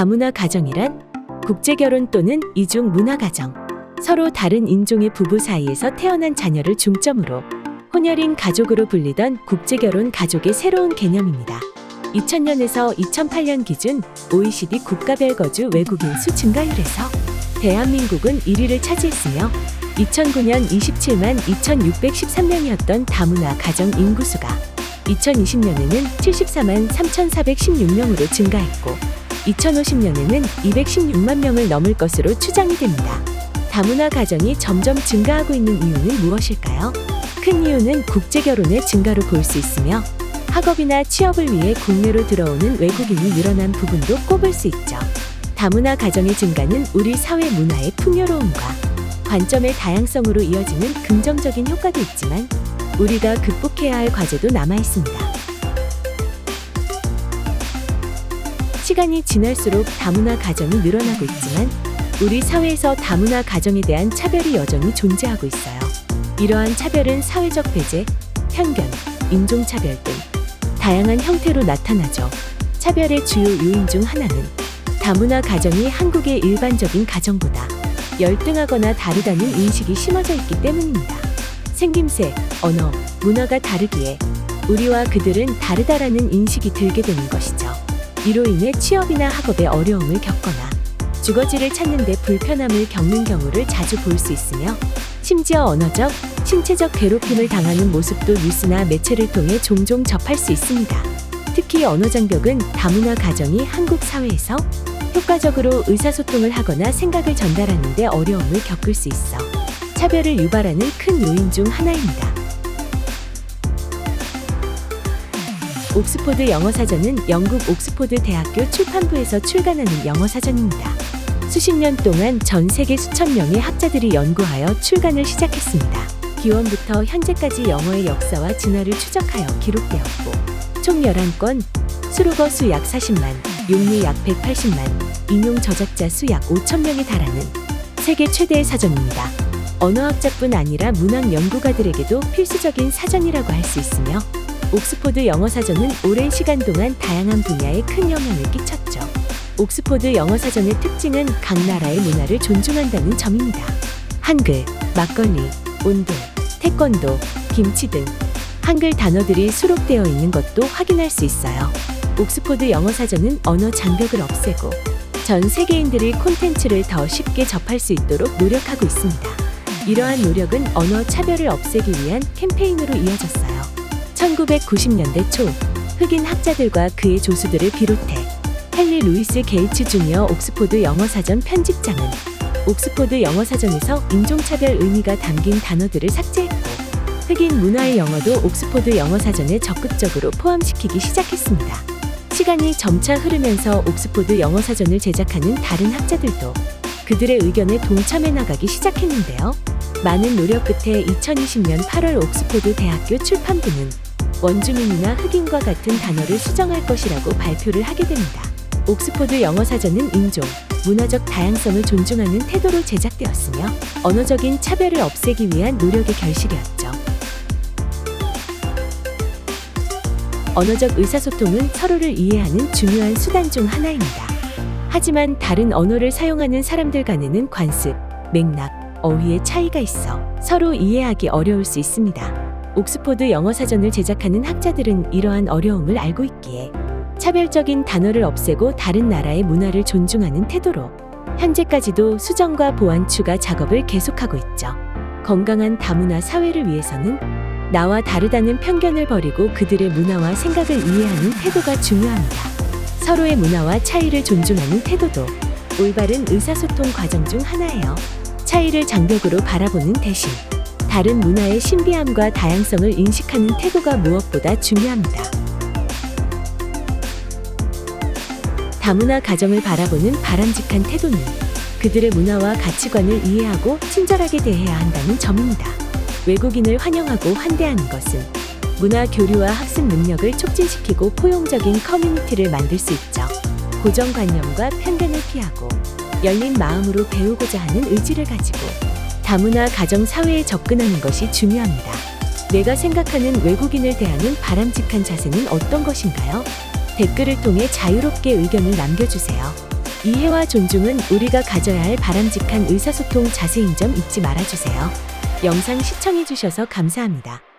다문화 가정이란 국제 결혼 또는 이중 문화 가정, 서로 다른 인종의 부부 사이에서 태어난 자녀를 중점으로 혼혈인 가족으로 불리던 국제 결혼 가족의 새로운 개념입니다. 2000년에서 2008년 기준 OECD 국가별 거주 외국인 수 증가율에서 대한민국은 1위를 차지했으며 2009년 27만 2613명이었던 다문화 가정 인구수가 2020년에는 74만 3416명으로 증가했고 2050년에는 216만 명을 넘을 것으로 추정이 됩니다. 다문화 가정이 점점 증가하고 있는 이유는 무엇일까요? 큰 이유는 국제 결혼의 증가로 볼 수 있으며 학업이나 취업을 위해 국내로 들어오는 외국인이 늘어난 부분도 꼽을 수 있죠. 다문화 가정의 증가는 우리 사회 문화의 풍요로움과 관점의 다양성으로 이어지는 긍정적인 효과도 있지만 우리가 극복해야 할 과제도 남아 있습니다. 시간이 지날수록 다문화 가정이 늘어나고 있지만 우리 사회에서 다문화 가정에 대한 차별이 여전히 존재하고 있어요. 이러한 차별은 사회적 배제, 편견, 인종차별 등 다양한 형태로 나타나죠. 차별의 주요 요인 중 하나는 다문화 가정이 한국의 일반적인 가정보다 열등하거나 다르다는 인식이 심어져 있기 때문입니다. 생김새, 언어, 문화가 다르기에 우리와 그들은 다르다라는 인식이 들게 되는 것이죠. 이로 인해 취업이나 학업에 어려움을 겪거나 주거지를 찾는 데 불편함을 겪는 경우를 자주 볼 수 있으며 심지어 언어적, 신체적 괴롭힘을 당하는 모습도 뉴스나 매체를 통해 종종 접할 수 있습니다. 특히 언어 장벽은 다문화 가정이 한국 사회에서 효과적으로 의사소통을 하거나 생각을 전달하는 데 어려움을 겪을 수 있어 차별을 유발하는 큰 요인 중 하나입니다. 옥스포드 영어사전은 영국 옥스포드 대학교 출판부에서 출간하는 영어사전입니다. 수십 년 동안 전 세계 수천 명의 학자들이 연구하여 출간을 시작했습니다. 기원부터 현재까지 영어의 역사와 진화를 추적하여 기록되었고, 총 11권, 수록어 수 약 40만, 용리 약 180만, 인용 저작자 수 약 5천 명에 달하는 세계 최대의 사전입니다. 언어학자뿐 아니라 문학 연구가들에게도 필수적인 사전이라고 할 수 있으며, 옥스포드 영어사전은 오랜 시간 동안 다양한 분야에 큰 영향을 끼쳤죠. 옥스포드 영어사전의 특징은 각 나라의 문화를 존중한다는 점입니다. 한글, 막걸리, 온돌, 태권도, 김치 등 한글 단어들이 수록되어 있는 것도 확인할 수 있어요. 옥스포드 영어사전은 언어 장벽을 없애고 전 세계인들이 콘텐츠를 더 쉽게 접할 수 있도록 노력하고 있습니다. 이러한 노력은 언어 차별을 없애기 위한 캠페인으로 이어졌어요. 1990년대 초 흑인 학자들과 그의 조수들을 비롯해 헨리 루이스 게이츠 주니어 옥스포드 영어사전 편집장은 옥스포드 영어사전에서 인종차별 의미가 담긴 단어들을 삭제했고 흑인 문화의 영어도 옥스포드 영어사전에 적극적으로 포함시키기 시작했습니다. 시간이 점차 흐르면서 옥스포드 영어사전을 제작하는 다른 학자들도 그들의 의견에 동참해 나가기 시작했는데요. 많은 노력 끝에 2020년 8월 옥스포드 대학교 출판부는 원주민이나 흑인과 같은 단어를 수정할 것이라고 발표를 하게 됩니다. 옥스포드 영어 사전은 인종, 문화적 다양성을 존중하는 태도로 제작되었으며 언어적인 차별을 없애기 위한 노력의 결실이었죠. 언어적 의사소통은 서로를 이해하는 중요한 수단 중 하나입니다. 하지만 다른 언어를 사용하는 사람들 간에는 관습, 맥락, 어휘의 차이가 있어 서로 이해하기 어려울 수 있습니다. 옥스포드 영어 사전을 제작하는 학자들은 이러한 어려움을 알고 있기에 차별적인 단어를 없애고 다른 나라의 문화를 존중하는 태도로 현재까지도 수정과 보완 추가 작업을 계속하고 있죠. 건강한 다문화 사회를 위해서는 나와 다르다는 편견을 버리고 그들의 문화와 생각을 이해하는 태도가 중요합니다. 서로의 문화와 차이를 존중하는 태도도 올바른 의사소통 과정 중 하나예요. 차이를 장벽으로 바라보는 대신 다른 문화의 신비함과 다양성을 인식하는 태도가 무엇보다 중요합니다. 다문화 가정을 바라보는 바람직한 태도는 그들의 문화와 가치관을 이해하고 친절하게 대해야 한다는 점입니다. 외국인을 환영하고 환대하는 것은 문화 교류와 학습 능력을 촉진시키고 포용적인 커뮤니티를 만들 수 있죠. 고정관념과 편견을 피하고 열린 마음으로 배우고자 하는 의지를 가지고 다문화 가정 사회에 접근하는 것이 중요합니다. 내가 생각하는 외국인을 대하는 바람직한 자세는 어떤 것인가요? 댓글을 통해 자유롭게 의견을 남겨주세요. 이해와 존중은 우리가 가져야 할 바람직한 의사소통 자세인 점 잊지 말아주세요. 영상 시청해주셔서 감사합니다.